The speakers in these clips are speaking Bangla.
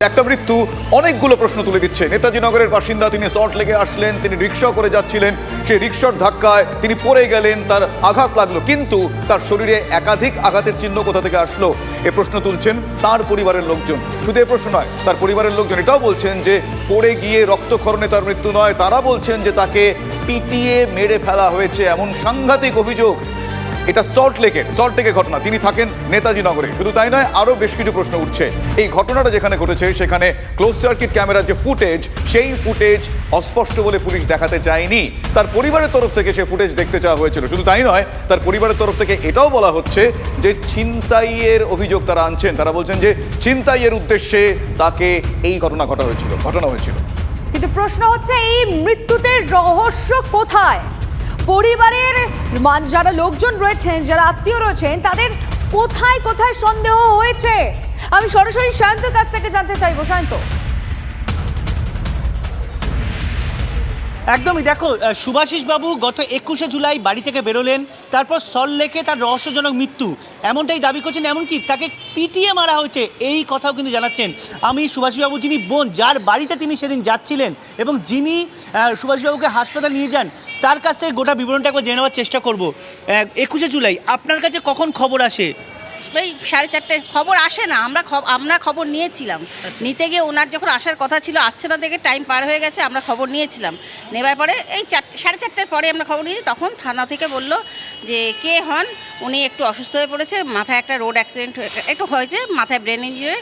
একটা মৃত্যু অনেকগুলো প্রশ্ন তুলে দিচ্ছে। নেতাজি নগরের বাসিন্দা তিনি সল্ট লেগে আসলেন, তিনি রিক্সা করে যাচ্ছিলেন। সেই রিক্সার ধাক্কায় তিনি পড়ে গেলেন, তার আঘাত লাগল। কিন্তু তার শরীরে একাধিক আঘাতের চিহ্ন কোথা থেকে আসলো? এ প্রশ্ন তুলছেন তার পরিবারের লোকজন। শুধু এ প্রশ্ন নয়, তার পরিবারের লোকজন এটাও বলছেন যে, পড়ে গিয়ে রক্তক্ষরণে তার মৃত্যু নয়, তারা বলছেন যে তাকে পিটিয়ে মেরে ফেলা হয়েছে। এমন সাংঘাতিক অভিযোগ এটা সল্ট লেকের সল্ট লেকের ঘটনা। তিনি থাকেন নেতাজি নগরে। শুধু তাই নয় আরও বেশ কিছু প্রশ্ন উঠছে। এই ঘটনাটা যেখানে ঘটেছে, সেখানে ক্লোজ সার্কিট ক্যামেরার যে ফুটেজ সেই ফুটেজ অস্পষ্ট বলে পুলিশ দেখাতে চায়নি। তার পরিবারের তরফ থেকে সে ফুটেজ দেখতে চাওয়া হয়েছিল। শুধু তাই নয়, তার পরিবারের তরফ থেকে এটাও বলা হচ্ছে যে ছিনতাইয়ের অভিযোগ তারা আনছেন। তারা বলছেন যে ছিনতাইয়ের উদ্দেশ্যে তাকে এই ঘটনা ঘটা হয়েছিল, ঘটনা হয়েছিল। কিন্তু প্রশ্ন হচ্ছে, এই মৃত্যুতে রহস্য কোথায়? পরিবারের যারা লোকজন রয়েছেন, যারা আত্মীয় রয়েছেন, তাদের কোথায় কোথায় সন্দেহ হয়েছে? আমি সরাসরি শান্তর কাছ থেকে জানতে চাইব। শান্ত। একদমই দেখো আহ, সুভাষিস বাবু গত একুশে জুলাই বাড়ি থেকে বেরোলেন তারপর সল্লেকে তার রহস্যজনক মৃত্যু। এমনটাই দাবি করছেন এমনকি তাকে পিটিয়ে মারা হয়েছে এই কথাও কিন্তু জানাচ্ছেন। আমি সুভাষিসবাবু যিনি বোন যার বাড়িতে তিনি সেদিন যাচ্ছিলেন এবং যিনি সুভাষিসবাবুকে হাসপাতাল নিয়ে যান তার কাছ থেকে গোটা বিবরণটা একবার জেনে নেওয়ার চেষ্টা করব। একুশে জুলাই আপনার কাছে কখন খবর আসে? এই সাড়ে চারটে খবর আসে না, আমরা আমরা খবর নিয়েছিলাম। নিতে গিয়ে ওনার যখন আসার কথা ছিল, আসছে না দেখে টাইম পার হয়ে গেছে, আমরা খবর নিয়েছিলাম। নেবার পরে এই চার, সাড়ে চারটের পরে আমরা খবর নিয়েছি, তখন থানা থেকে বলল যে, কে হন? উনি একটু অসুস্থ হয়ে পড়েছে, মাথায় একটা রোড অ্যাক্সিডেন্ট একটু হয়েছে, মাথায় ব্রেন ইঞ্জুরি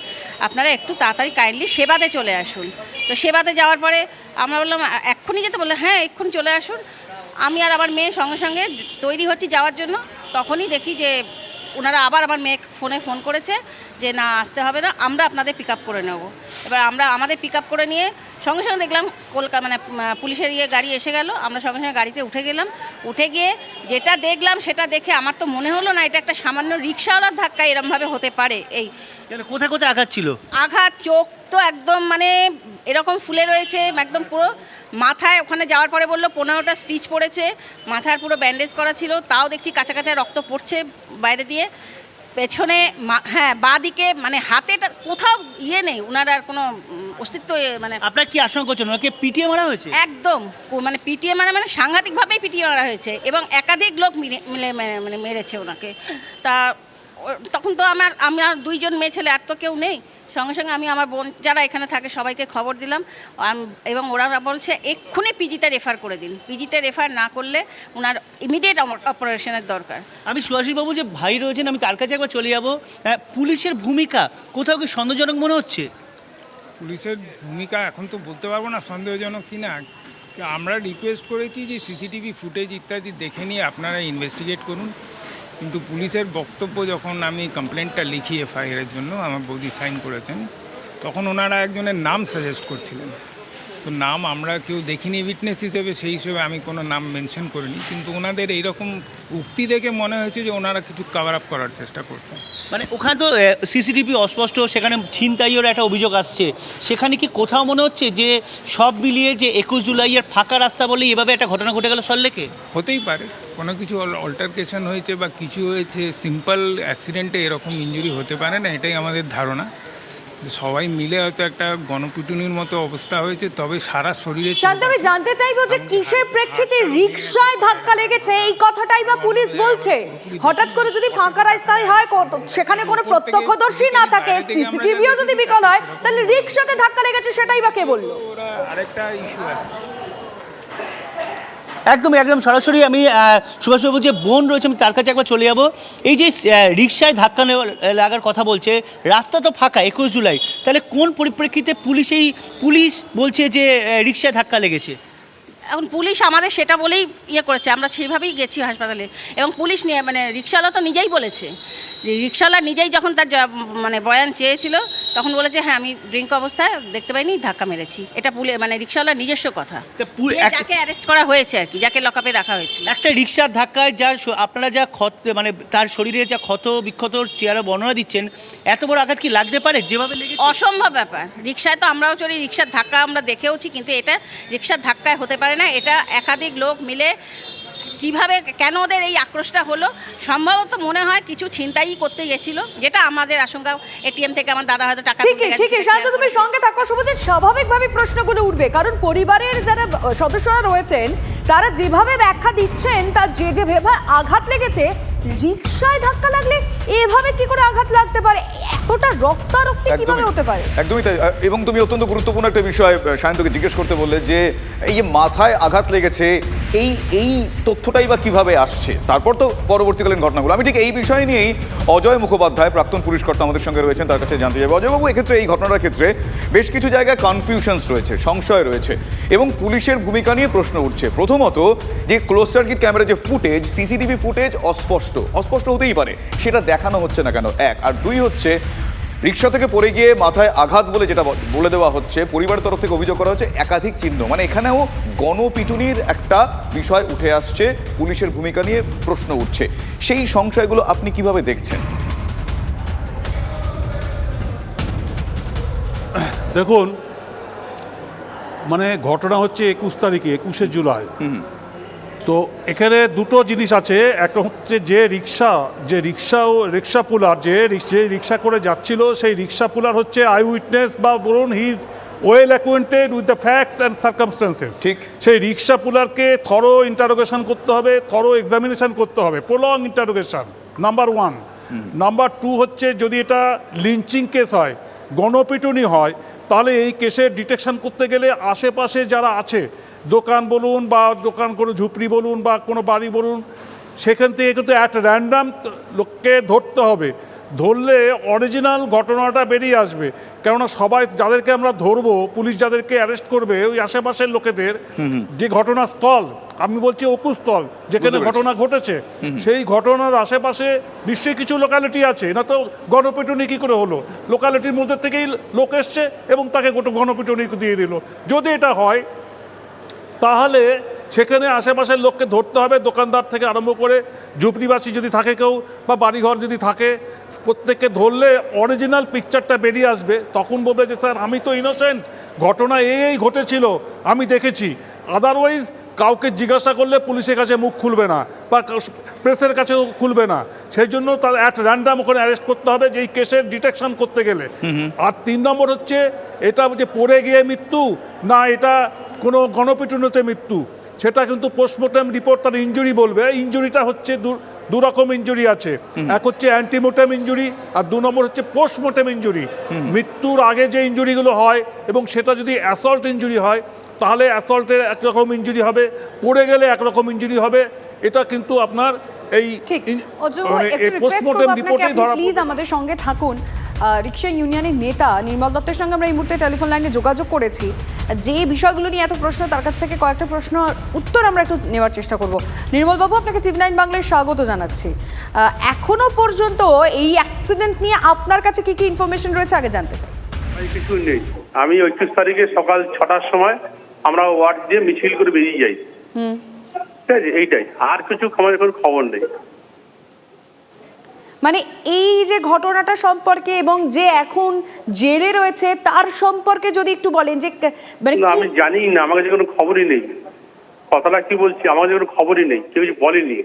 আপনারা একটু তাড়াতাড়ি কাইন্ডলি সেবাতে চলে আসুন। তো সেবাতে যাওয়ার পরে আমরা বললাম, এক্ষুনি যেতে বললাম হ্যাঁ এক্ষুনি চলে আসুন। আমি আর আমার মেয়ে সঙ্গে সঙ্গে তৈরি হচ্ছি যাওয়ার জন্য, তখনই দেখি যে ওনারা আবার আমার মেয়ে ফোনে ফোন করেছে যে না আসতে হবে না আমরা আপনাদের পিক আপ করে নেব। এবার আমরা আমাদের পিক আপ করে নিয়ে সঙ্গে সঙ্গে দেখলাম কলকাতা মানে পুলিশের ইয়ে গাড়ি এসে গেল। আমরা সঙ্গে সঙ্গে গাড়িতে উঠে গেলাম। উঠে গিয়ে যেটা দেখলাম সেটা দেখে আমার তো মনে হলো না এটা একটা সামান্য রিক্সাওয়ালার ধাক্কা এরমভাবে হতে পারে। এই কোথায় কোথায় আঘাত ছিল? আঘাত চোখ তো একদম মানে এরকম ফুলে রয়েছে একদম পুরো মাথায় ওখানে যাওয়ার পরে বলল পনেরোটা স্টিচ পড়েছে মাথার পুরো ব্যান্ডেজ করা ছিল তাও দেখছি কাঁচা কাঁচা রক্ত পড়ছে বাইরে দিয়ে। পেছনে মা- হ্যাঁ বাঁ দিকে মানে হাতেটা কোথাও ইয়ে নেই ওনার আর কোনো অস্তিত্ব মানে আপনার কি আশঙ্কা করছেন ওনাকে পিটিয়ে মারা হয়েছে? একদম মানে পিটিয়ে মারা মানে সাংঘাতিকভাবেই পিটিয়ে মারা হয়েছে এবং একাধিক লোক মিলে মানে মেরেছে ওনাকে। তা তখন তো আমার আমার দুইজন মেয়ে ছেলে আর তো কেউ নেই। সঙ্গে সঙ্গে আমি আমার বোন যারা এখানে থাকে সবাইকে খবর দিলাম। এবং ওরা বলছে এক্ষুনি পিজিতে রেফার করে দিন। পিজিতে রেফার না করলে ওনার ইমিডিয়েট অপারেশনের দরকার। আমি সুভাষিস বাবু যে ভাই রয়েছেন আমি তার কাছে একবার চলে যাব। হ্যাঁ, পুলিশের ভূমিকা কোথাও কি সন্দেহজনক মনে হচ্ছে? পুলিশের ভূমিকা এখন তো বলতে পারব না সন্দেহজনক কিনা। আমরা রিকোয়েস্ট করেছি যে সিসিটিভি ফুটেজ ইত্যাদি দেখে নিয়ে আপনারা ইনভেস্টিগেট করুন। কিন্তু পুলিশের বক্তব্য যখন আমি কমপ্লেনটা লিখি এফআইআরের জন্য, আমার বৌদি সাইন করেছেন, তখন ওনারা একজনের নাম সাজেস্ট করছিলেন। তো নাম আমরা কেউ দেখিনি উইটনেস হিসেবে সেই হিসেবে আমি কোনো নাম মেনশন করিনি। কিন্তু ওনাদের এইরকম উক্তি দেখে মনে হয়েছে যে ওনারা কিছু কভার আপ করার চেষ্টা করছেন। মানে ওখানে তো সিসিটিভি অস্পষ্ট সেখানে ছিনতাইয়ের একটা অভিযোগ আসছে। সেখানে কি কোথাও মনে হচ্ছে যে সব মিলিয়ে যে একুশ জুলাইয়ের ফাঁকা রাস্তা বলে এভাবে একটা ঘটনা ঘটে গেল সল্লেকে? হতেই পারে। কোনো কিছু অল্টারকেশন হয়েছে বা কিছু হয়েছে সিম্পল অ্যাক্সিডেন্টে এরকম ইঞ্জুরি হতে পারে না এটাই আমাদের ধারণা। সবাই মিলে হয়তো একটা গণপিটুনির মতো অবস্থা হয়েছে তবে সারা শরীরে আমি জানতে চাইব যে কিসের প্রেক্ষিতে রিকশায় ধাক্কা লেগেছে? এই কথাটাই বা পুলিশ বলছে। হঠাৎ করে যদি ফাঁকা রাস্তায় হয় কত- সেখানে কোনো প্রত্যক্ষদর্শী না থাকে সিসিটিভিও যদি বিকল হয় তাহলে রিকশাতে ধাক্কা লেগেছে সেটাই বা কে বলল? আরেকটা ইস্যু আছে। একদম একদম। সরাসরি আমি সুভাষবাবু যে বোন রয়েছে আমি তার কাছে একবার চলে যাব। এই যে আহ, রিকশায় ধাক্কা লাগার কথা বলছে রাস্তা তো ফাঁকা একুশ জুলাই। তাহলে কোন পরিপ্রেক্ষিতে পুলিশ এই পুলিশ বলছে যে আহ, রিকশায় ধাক্কা লেগেছে? এখন পুলিশ আমাদের সেটা বলেই ইয়ে করেছে আমরা সেইভাবেই গেছি হাসপাতালে। এবং পুলিশ নিয়ে মানে রিক্সাওয়ালা তো নিজেই বলেছে। রিক্সাওয়ালা নিজেই যখন তার মানে বয়ান চেয়েছিল তখন বলেছে হ্যাঁ আমি ড্রিঙ্ক অবস্থায় দেখতে পাইনি ধাক্কা মেরেছি। এটা পুলে মানে রিক্সাওয়ালার নিজস্ব কথা। যাকে অ্যারেস্ট করা হয়েছে আর কি যাকে লকআপে রাখা হয়েছিল একটা রিক্সার ধাক্কায় যা আপনারা যা ক্ষত মানে তার শরীরে যা ক্ষত বিক্ষত চেয়ারে বর্ণনা দিচ্ছেন এত বড় আঘাত কি লাগতে পারে? যেভাবে অসম্ভব ব্যাপার। রিক্সায় তো আমরাও চড়ি রিক্সার ধাক্কা আমরা দেখেওছি কিন্তু এটা রিক্সার ধাক্কায় হতে পারে না। এটা একাধিক লোক মিলে কীভাবে কেন ওদের এই আক্রোশটা হলো? সম্ভবত মনে হয় কিছু ছিনতাই করতে গেছিল যেটা আমাদের আশঙ্কা এটিএম থেকে আমার দাদা হয়তো টাকা তুলতে ঠিকই শান্ত তুমি সঙ্গে থাকো শুভজিৎ। স্বাভাবিকভাবে প্রশ্নগুলো উঠবে কারণ পরিবারের যারা সদস্যরা রয়েছেন তারা যেভাবে ব্যাখ্যা দিচ্ছেন তার যে যে ভেবে আঘাত লেগেছে রিক্সায় ধাক্কা লাগলে এভাবে কি করে আঘাত লাগতে পারে? এতটা রক্তারক্তি কীভাবে হতে পারে? একদমই তাই। এবং তুমি অত্যন্ত গুরুত্বপূর্ণ একটা বিষয় সায়ন্তকে জিজ্ঞেস করতে বললে যে এই যে মাথায় আঘাত লেগেছে এই এই তথ্যটাই বা কীভাবে আসছে? তারপর তো পরবর্তীকালীন ঘটনাগুলো। আমি ঠিক এই বিষয় নিয়েই অজয় মুখোপাধ্যায় প্রাক্তন পুলিশ কর্তা আমাদের সঙ্গে রয়েছেন তার কাছে জানতে যাব। অজয়বাবু এক্ষেত্রে এই ঘটনার ক্ষেত্রে বেশ কিছু জায়গায় কনফিউশনস রয়েছে সংশয় রয়েছে এবং পুলিশের ভূমিকা নিয়ে প্রশ্ন উঠছে। প্রথমত যে ক্লোজ সার্কিট ক্যামেরা যে ফুটেজ সিসিটিভি ফুটেজ অস্পষ্ট। অস্পষ্ট হতেই পারে সেটা দেখানো হচ্ছে না কেন? এক। আর দুই হচ্ছে রিক্সা থেকে পড়ে গিয়ে মাথায় আঘাত বলে যেটা বলে দেওয়া হচ্ছে পরিবারের তরফ থেকে অভিযোগ করা হচ্ছে একাধিক চিহ্ন। মানে এখানেও গণপিটুনির একটা বিষয় উঠে আসছে পুলিশের ভূমিকা নিয়ে প্রশ্ন উঠছে। সেই সংশয়গুলো আপনি কীভাবে দেখছেন? দেখুন মানে ঘটনা হচ্ছে একুশ তারিখে একুশে জুলাই। তো এখানে দুটো জিনিস আছে। একটা হচ্ছে যে রিক্সা যে রিক্সা ও রিক্সা পুলার যে যে রিক্সা করে যাচ্ছিল সেই রিক্সা পুলার হচ্ছে আই উইটনেস বা বলুন he well acquainted with the facts and circumstances. ঠিক। সেই রিক্সা পুলারকে থরো ইন্টারোগেশন করতে হবে থরো এক্সামিনেশন করতে হবে prolong interrogation number one. Number two হচ্ছে যদি এটা লিঞ্চিং কেস হয় গণপিটুনি হয় তাহলে এই কেসের ডিটেকশন করতে গেলে আশেপাশে যারা আছে দোকান বলুন বা দোকান কোনো ঝুপড়ি বলুন বা কোনো বাড়ি বলুন সেখান থেকে কিন্তু অ্যাট র্যান্ডাম লোককে ধরতে হবে। ধরলে অরিজিনাল ঘটনাটা বেরিয়ে আসবে। কেননা সবাই যাদেরকে আমরা ধরবো পুলিশ যাদেরকে অ্যারেস্ট করবে ওই আশেপাশের লোকেদের যে ঘটনাস্থল আমি বলছি অকুস্থল যেখানে ঘটনা ঘটেছে সেই ঘটনার আশেপাশে নিশ্চয়ই কিছু লোকালিটি আছে। না তো গণপিটুনি কী করে হলো? লোকালিটির মধ্যে থেকেই লোক এসছে এবং তাকে গোটা গণপিটুনি দিয়ে দিল। যদি এটা হয় তাহলে সেখানে আশেপাশের লোককে ধরতে হবে, দোকানদার থেকে আরম্ভ করে ঝুপড়িবাসী যদি থাকে কেউ বা বাড়িঘর যদি থাকে, প্রত্যেককে ধরলে অরিজিনাল পিকচারটা বেরিয়ে আসবে। তখন বলবে যে, স্যার, আমি তো ইনোসেন্ট ঘটনা এই ঘটেছিল, আমি দেখেছি। আদারওয়াইজ কাউকে জিজ্ঞাসা করলে পুলিশের কাছে মুখ খুলবে না বা প্রেসের কাছে খুলবে না। সেই জন্য তার অ্যাট র্যান্ডাম ওখানে অ্যারেস্ট করতে হবে যে এই কেসের ডিটেকশন করতে গেলে। আর তিন নম্বর হচ্ছে এটা যে পড়ে গিয়ে মৃত্যু না এটা কোনো গণপিটুনিতে মৃত্যু। সেটা কিন্তু পোস্টমর্টম রিপোর্ট তার ইঞ্জুরি বলবে। ইঞ্জুরিটা হচ্ছে দু রকম ইঞ্জুরি আছে। এক হচ্ছে অ্যান্টিমোর্টেম ইঞ্জুরি আর দু নম্বর হচ্ছে পোস্টমর্টেম ইঞ্জুরি মৃত্যুর আগে যে ইঞ্জুরিগুলো হয় এবং সেটা যদি অ্যাসল্ট ইঞ্জুরি হয় তাহলে অ্যাসল্টের একরকম ইঞ্জুরি হবে পড়ে গেলে একরকম ইঞ্জুরি হবে এটা কিন্তু আপনার এই মানে পোস্টমর্টেম করব রিপোর্টেই ধরা প্লিজ আমাদের সঙ্গে থাকুন। রিক্সা ইউনিয়নের নেতা নির্মল দত্তের সঙ্গে আমরা এই মুহূর্তে টেলিফোন লাইনে যোগাযোগ করেছি। যে বিষয়গুলো নিয়ে এত প্রশ্ন তার কাছ থেকে কয়েকটা প্রশ্ন উত্তর আমরা একটু নেওয়ার চেষ্টা করব। নির্মল বাবু আপনাকে টিভি নাইন বাংলায় স্বাগত জানাচ্ছি। এখনও পর্যন্ত এই অ্যাক্সিডেন্ট নিয়ে আপনার কাছে কি কি ইনফরমেশন রয়েছে আগে জানতে চাই। আমি কিছু নেই। আমি একুশ তারিখে সকাল ছটার সময় আমরা ওয়ার্ড দিয়ে মিছিল করে বেরিয়ে যাই। ঠিক আছে? এইটাই। আর কিছু আমাদের কোনো খবর নেই। মানে এই যে ঘটনাটা সম্পর্কে এবং যে এখন জেলে রয়েছে তার সম্পর্কে যদি একটু বলেন যে মানে আমি জানি না আমার কাছে কোনো খবরই নেই। কথাটা কি বলছি? আমার কাছে কোনো খবরই নেই। কেউ বলেনি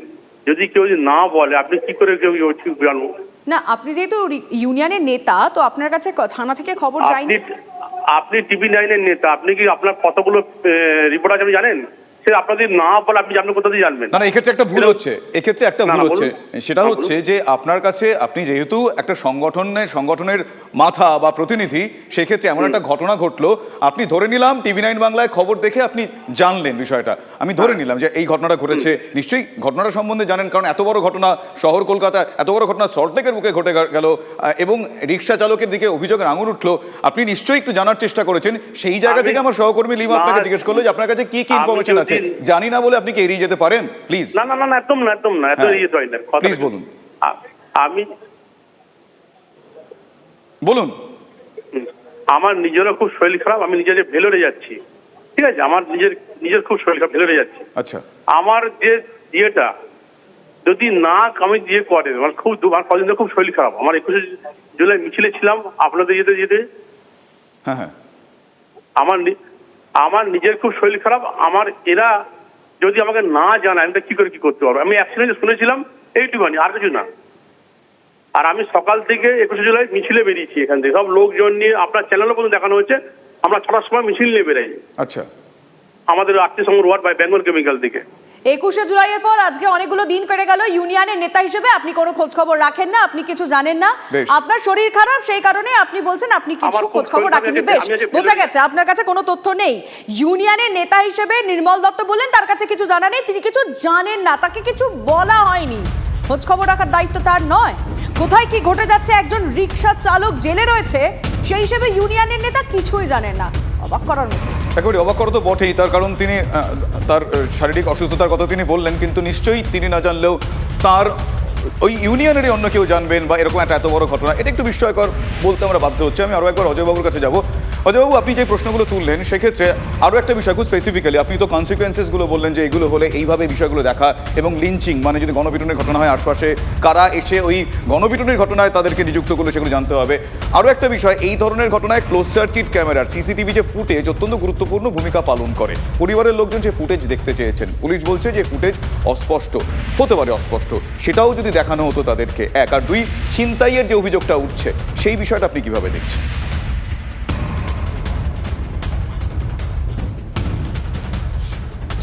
যদি কেউ যদি না বলে আপনি কি করে কেউ ঠিক জানব না আপনি যেহেতু ইউনিয়নের নেতা তো আপনার কাছে থানা থেকে খবর যায়নি। আপনি টিভি নাইনের নেতা আপনি কি আপনার কতগুলো রিপোর্ট আছে আপনি জানেন? আপনাদের না বলে আপনি জানবেন কোথা জানবেন? না এক্ষেত্রে একটা ভুল হচ্ছে এক্ষেত্রে একটা ভুল হচ্ছে। সেটা হ্যাঁ, হচ্ছে যে আপনার কাছে আপনি যেহেতু একটা সংগঠনের সংগঠনের মাথা বা প্রতিনিধি সেক্ষেত্রে এমন একটা ঘটনা ঘটলো আপনি ধরে নিলাম টিভি নাইন বাংলায় খবর দেখে আপনি জানলেন বিষয়টা। আমি ধরে হ্যাঁ। নিলাম যে এই ঘটনাটা ঘটেছে। নিশ্চয়ই ঘটনাটা সম্বন্ধে জানেন কারণ এত বড় ঘটনা শহর কলকাতা এত বড় ঘটনা সল্টলেকের বুকে ঘটে গেল এবং রিক্সা চালকের দিকে অভিযোগের আঙুল উঠল। আপনি নিশ্চয়ই একটু জানার চেষ্টা করেছেন সেই জায়গা থেকে আমার সহকর্মী লিমা আপনাকে জিজ্ঞেস করল যে আপনার কাছে কি কি ইনফরমেশন আছে? জানি না বলে আপনি কি এড়িয়ে যেতে পারেন? প্লিজ না না না না, একদম না একদম না এত হ্যাঁ। ইয়ে হয় না Please বলুন। আমি বলুন। আমার নিজেরও খুব শরীর খারাপ আমি নিজের ভেলোরে যাচ্ছি ঠিক আছে? আমার নিজের নিজের খুব শরীর খারাপ ভেলোরে যাচ্ছি। আচ্ছা। আমার যে ইয়েটা যদি না আমি দিয়ে করে মানে খুব দু- আমার কদিন খুব শরীর খারাপ। আমার একুশে জুলাই মিছিলে ছিলাম আপনাদের যেতে যেতে হ্যাঁ হ্যাঁ। আমার আমার নিজের খুব শরীর খারাপ আমার এরা যদি আমাকে না জানায় আমি তো কি করে কি করতে পারব? আমি অ্যাক্সিডেন্ট শুনেছিলাম এইটুখানি আর কিছু না। আর আমি সকাল থেকে একুশে জুলাই মিছিলে বেরিয়েছি এখান থেকে। সব লোকজন নিয়ে আপনার চ্যানেলও পর্যন্ত দেখানো হয়েছে আমরা ছটার সময় মিছিল নিয়ে বেরাই। আচ্ছা। আমাদের Atmiya Sangha ward by Bengal chemical থেকে। একুশে জুলাইয়ের পর আজকে অনেকগুলো দিন কেটে গেল। ইউনিয়নের নেতা হিসেবে আপনি কোনো খোঁজ খবর রাখেন না আপনি কিছু জানেন না। আপনার শরীর খারাপ সেই কারণে আপনি বলছেন আপনি কিছু খোঁজ খবর রাখেননি। বেশ বোঝা গেছে আপনার কাছে কোনো তথ্য নেই। ইউনিয়নের নেতা হিসেবে নির্মল দত্ত বললেন তার কাছে কিছু জানা নেই তিনি কিছু জানেন না তাকে কিছু বলা হয়নি। খোঁজ খবর রাখার দায়িত্ব তার নয়। কোথায় কি ঘটে যাচ্ছে একজন রিক্সা চালক জেলে রয়েছে সেই হিসেবে ইউনিয়নের নেতা কিছুই জানেন না। অবাক করার মতো। একেবারে অবাক করা তো বটেই। তার কারণ তিনি তার শারীরিক অসুস্থতার কথা তিনি বললেন, কিন্তু নিশ্চয়ই তিনি না জানলেও তার ওই ইউনিয়নেরই অন্য কেউ জানবেন বা এরকম একটা এত বড় ঘটনা। এটা একটু বিস্ময়কর বলতে আমরা বাধ্য হচ্ছে। আমি আরও একবার অজয়বাবুর কাছে যাব। অজয়বাবু, আপনি যে প্রশ্নগুলো তুললেন, সেক্ষেত্রে আরও একটা বিষয় খুব স্পেসিফিক্যালি আপনি তো কনসিকুয়েন্সেসগুলো বললেন যে এগুলো হলে এইভাবে বিষয়গুলো দেখা এবং লিঞ্চিং মানে যদি গণপিটনের ঘটনা হয় আশপাশে, কারা এসে ওই গণপিটনের ঘটনায় তাদেরকে নিযুক্ত করলে সেগুলো জানতে হবে। আরও একটা বিষয়, এই ধরনের ঘটনায় ক্লোজ সার্কিট ক্যামেরার সিসিটিভি যে ফুটেজ অত্যন্ত গুরুত্বপূর্ণ ভূমিকা পালন করে। পরিবারের লোকজন যে ফুটেজ দেখতে চেয়েছেন, পুলিশ বলছে যে ফুটেজ অস্পষ্ট, হতে পারে অস্পষ্ট, সেটাও যদি দেখানো হতো তাদেরকে। এক আর দুই, ছিনতাইয়ের যে অভিযোগটা উঠছে, সেই বিষয়টা আপনি কীভাবে দেখছেন?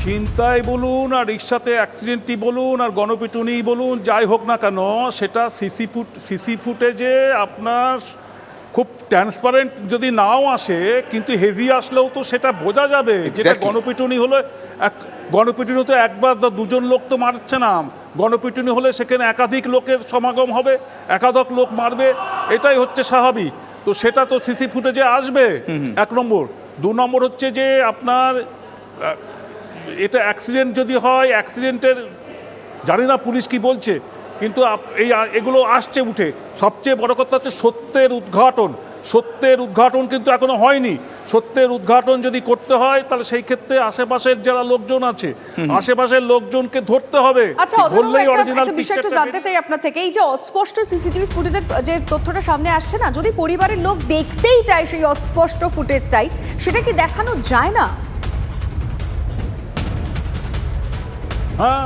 ছিনতাই বলুন আর রিক্সাতে অ্যাক্সিডেন্টই বলুন আর গণপিটুনি বলুন যাই হোক না কেন সেটা সিসি ফুট সিসি ফুটেজে আপনার খুব ট্রান্সপারেন্ট যদি নাও আসে কিন্তু হেভি আসলেও তো সেটা বোঝা যাবে। যেটা গণপিটুনি হলে এক গণপিটুনি তো একবার দুজন লোক তো মারছে না। গণপিটুনি হলে সেখানে একাধিক লোকের সমাগম হবে একাধিক লোক মারবে এটাই হচ্ছে স্বাভাবিক। তো সেটা তো সিসি ফুটেজে আসবে। এক নম্বর। দু নম্বর হচ্ছে যে আপনার এটা অ্যাক্সিডেন্ট যদি হয় অ্যাক্সিডেন্টের জানি না পুলিশ কি বলছে কিন্তু এই এগুলো আসছে উঠে। সবচেয়ে বড় কথা হচ্ছে সত্যের উদ্ঘাটন। সত্যের উদ্ঘাটন কিন্তু এখনও হয়নি। সত্যের উদ্ঘাটন যদি করতে হয় তাহলে সেই ক্ষেত্রে আশেপাশের যারা লোকজন আছে আশেপাশের লোকজনকে ধরতে হবে। আচ্ছা ধরলেই অরিজিনাল জানতে চাই আপনার থেকে। এই যে অস্পষ্ট সিসিটিভি ফুটেজের যে তথ্যটা সামনে আসছে না যদি পরিবারের লোক দেখতেই চায় সেই অস্পষ্ট ফুটেজটাই সেটা কি দেখানো যায় না? হ্যাঁ?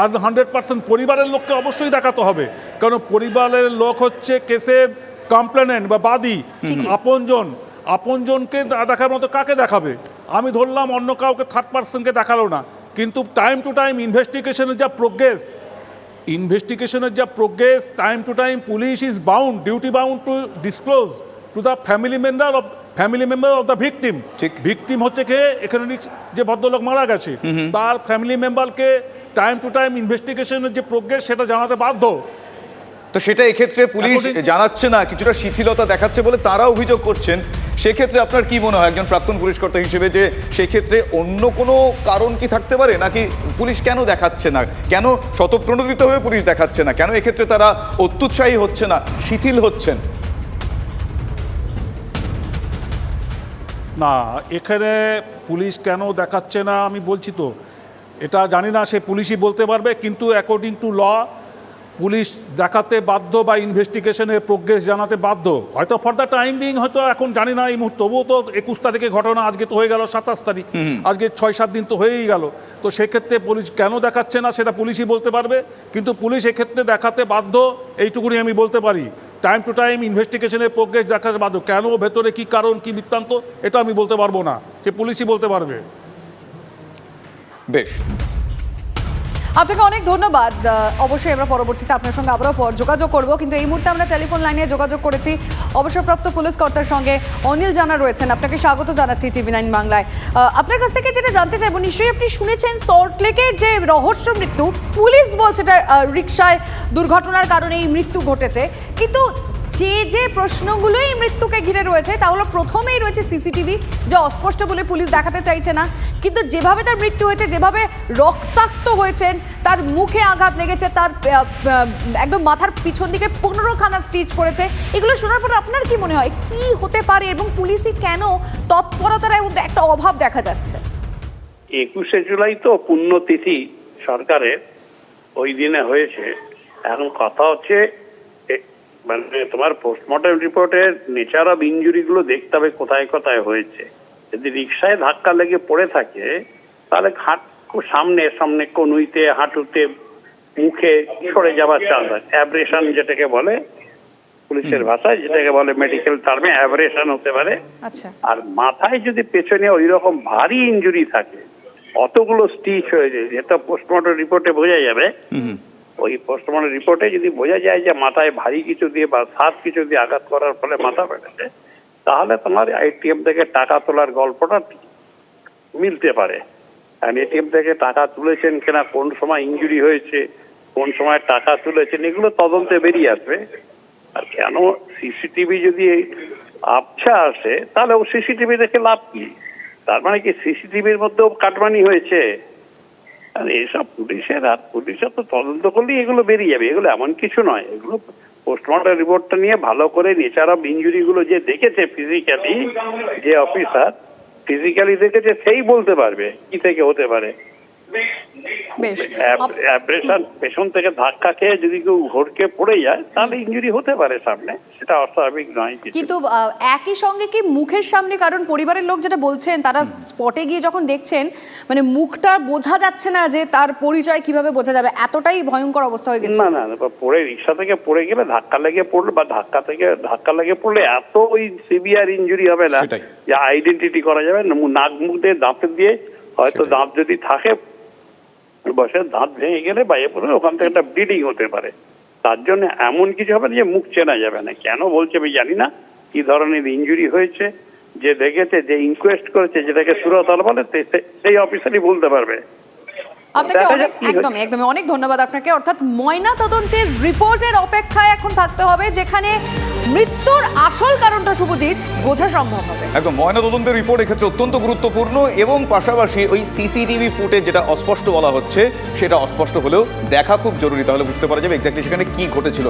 আর হান্ড্রেড পার্সেন্ট পরিবারের লোককে অবশ্যই দেখাতে হবে। কারণ পরিবারের লোক হচ্ছে কেসের কমপ্লেনেন্ট বা বাদী আপনজন। আপনজনকে দেখার মতো কাকে দেখাবে? আমি ধরলাম অন্য কাউকে থার্ড পার্সনকে দেখাল না। কিন্তু টাইম টু টাইম ইনভেস্টিগেশনের যা প্রোগ্রেস ইনভেস্টিগেশনের যা progress time to time police is bound duty bound to disclose to the family member of family member of the victim ঠিক। ভিকটিম হচ্ছে কে? এখানে যে ভদ্রলোক মারা গেছে তার ফ্যামিলি মেম্বারকে টাইম টু টাইম ইনভেস্টিগেশনের যে প্রোগ্রেস সেটা জানাতে বাধ্য। তো সেটা এক্ষেত্রে পুলিশ জানাচ্ছে না কিছুটা শিথিলতা দেখাচ্ছে বলে তারা অভিযোগ করছেন। সেক্ষেত্রে আপনার কি মনে হয় একজন প্রাক্তন পুলিশ কর্তা হিসেবে যে সেক্ষেত্রে অন্য কোনো কারণ কি থাকতে পারে নাকি পুলিশ কেন দেখাচ্ছে না? কেন শতপ্রণোদিত হয়ে পুলিশ দেখাচ্ছে না? কেন এক্ষেত্রে তারা অত্যুৎসাহী হচ্ছে না শিথিল হচ্ছেন? না এখানে পুলিশ কেন দেখাচ্ছে না আমি বলছি তো। এটা জানি না সে পুলিশই বলতে পারবে কিন্তু অ্যাকর্ডিং টু ল পুলিশ দেখাতে বাধ্য বা ইনভেস্টিগেশনের প্রোগ্রেস জানাতে বাধ্য। হয়তো ফর দ্য টাইম বিং হয়তো এখন জানি না এই মুহূর্তে তবুও তো একুশ তারিখে ঘটনা আজকে তো হয়ে গেল সাতাশ তারিখ। আজকে ছয় সাত দিন তো হয়েই গেল। তো সেক্ষেত্রে পুলিশ কেন দেখাচ্ছে না সেটা পুলিশই বলতে পারবে কিন্তু পুলিশ এক্ষেত্রে দেখাতে বাধ্য এইটুকুনি আমি বলতে পারি। টাইম টু টাইম ইনভেস্টিগেশনের প্রোগ্রেস দেখা বাধ্য কেন? ভেতরে কি কারণ, কি বৃত্তান্ত? এটা আমি বলতে পারব না। সে পুলিশই বলতে পারবে। বেশ। আপনাকে অনেক ধন্যবাদ। অবশ্যই আমরা পরবর্তীতে আপনার সঙ্গে আবারও পর- যোগাযোগ করব। কিন্তু এই মুহূর্তে আমরা টেলিফোন লাইনে যোগাযোগ করেছি অবসরপ্রাপ্ত পুলিশ কর্তার সঙ্গে। অনিল জানা রয়েছেন আপনাকে স্বাগত জানাচ্ছি টিভি নাইন বাংলায়। আপনার কাছ থেকে যেটা জানতে চাইব নিশ্চয়ই আপনি শুনেছেন সল্টলেকের যে রহস্য মৃত্যু পুলিশ বলছে এটা আহ, রিকশায় দুর্ঘটনার কারণে এই মৃত্যু ঘটেছে। কিন্তু যে যে প্রশ্নগুলোই মৃত্যুকে ঘিরে রয়েছে, তা হলো প্রথমেই রয়েছে সিসিটিভি, যে অস্পষ্ট বলে পুলিশ দেখাতে চাইছে না। কিন্তু যেভাবে তার মৃত্যু হয়েছে, যেভাবে রক্তাক্ত হয়েছেন, তার মুখে আঘাত লেগেছে, তার একদম মাথার পিছন দিকে পনেরোখানা স্টিচ পড়েছে, এগুলো শোনার পর আপনার কি মনে হয়? কি হতে পারে এবং পুলিশই কেন তৎপরতার মধ্যে একটা অভাব দেখা যাচ্ছে? একুশে জুলাই তো পুণ্যতিথি সরকারের, ওই দিনে হয়েছে। এখন কথা হচ্ছে মানে তোমার পোস্টমর্টম রিপোর্টের নেচার অফ ইঞ্জুরিগুলো দেখতে হবে কোথায় কোথায় হয়েছে। যদি রিক্সায় ধাক্কা লেগে পড়ে থাকে তাহলে হাট সামনে সামনে কনুইতে হাঁটুতে মুখে সরে যাওয়ার চান্স আছে। অ্যাব্রেশন যেটাকে বলে পুলিশের ভাষায় যেটাকে বলে মেডিকেল টার্মে অ্যাব্রেশন হতে পারে। আচ্ছা। আর মাথায় যদি পেছনে ওই রকম ভারী ইনজুরি থাকে অতগুলো স্টিচ হয়েছে যেটা পোস্টমর্টম রিপোর্টে বোঝা যাবে। ওই পোস্টমর্টম রিপোর্টে যদি বোঝা যায় যে মাথায় ভারী কিছু দিয়ে বা সাত কিছু দিয়ে আঘাত করার ফলে মাথা ফেটেছে, তাহলে তোমার এটিএম থেকে টাকা তোলার গল্পটা মিলতে পারে। কারণ এটিএম থেকে টাকা তুলেছেন কিনা, কোন সময় ইনজুরি হয়েছে, কোন সময় টাকা তুলেছেন, এগুলো তদন্তে বেরিয়ে আসবে। আর কেন সিসিটিভি যদি আবছা আসে, তাহলে ও সিসিটিভি দেখে লাভ কি? তার মানে কি সিসিটিভির মধ্যেও কাটমানি হয়েছে? আর এইসব পুলিশের আর পুলিশের তো তদন্ত করলেই এগুলো বেরিয়ে যাবে। এগুলো এমন কিছু নয়। এগুলো পোস্টমর্টম রিপোর্টটা নিয়ে ভালো করে নেচার অফ ইঞ্জুরি গুলো যে দেখেছে ফিজিক্যালি যে অফিসার ফিজিক্যালি দেখেছে সেই বলতে পারবে কি থেকে হতে পারে। বেশ। আপ- পেছন থেকে ধাক্কা খেয়ে যদি কেউ ঘোরকে পড়ে যায় তাহলে ইঞ্জুরি হতে পারে সামনে। সেটা অস্বাভাবিক নয় কিন্তু। একই সঙ্গে কি মুখের সামনে কারণ পরিবারের লোক যেটা বলছেন তারা স্পটে গিয়ে যখন দেখছেন মানে মুখটা বোঝা যাচ্ছে না যে তার পরিচয় কীভাবে বোঝা যাবে এতটাই ভয়ঙ্কর অবস্থা হয়ে গেছে। না না না, পড়ে রিক্সা থেকে পড়ে গেলে ধাক্কা লেগে পড়লে বা ধাক্কা থেকে ধাক্কা লেগে পড়লে এত ওই সিভিয়ার ইনজুরি হবে না যে আইডেন্টিটি করা যাবে নাক মুখ দিয়ে দাঁতের দিয়ে হয়তো দাঁত যদি থাকে বসে দাঁত ভেঙে গেলে বাইরে পড়লে ওখান থেকে একটা ব্লিডিং হতে পারে। তার জন্য এমন কিছু হবে যে মুখ চেনা যাবে না। কেন বলছে আমি জানি না। কি ধরনের ইঞ্জুরি হয়েছে, যে দেখেছে, যে ইনকোয়েস্ট করেছে, যেটাকে সুরতল বলে সেই অফিসারই বলতে পারবে। আপনাকে অনেক একদমই একদম একদমই অনেক ধন্যবাদ আপনাকে। অর্থাৎ ময়না তদন্তের রিপোর্টের অপেক্ষায় এখন থাকতে হবে যেখানে মৃত্যুর আসল কারণটা শুভজিৎ বোঝা সম্ভব হবে। একদম ময়না তদন্তের রিপোর্ট এক্ষেত্রে অত্যন্ত গুরুত্বপূর্ণ এবং পাশাপাশি ওই সিসিটিভি ফুটেজ যেটা অস্পষ্ট বলা হচ্ছে সেটা অস্পষ্ট হলেও দেখা খুব জরুরি তাহলে বুঝতে পারা যাবে এক্স্যাক্টলি সেখানে কি ঘটেছিল।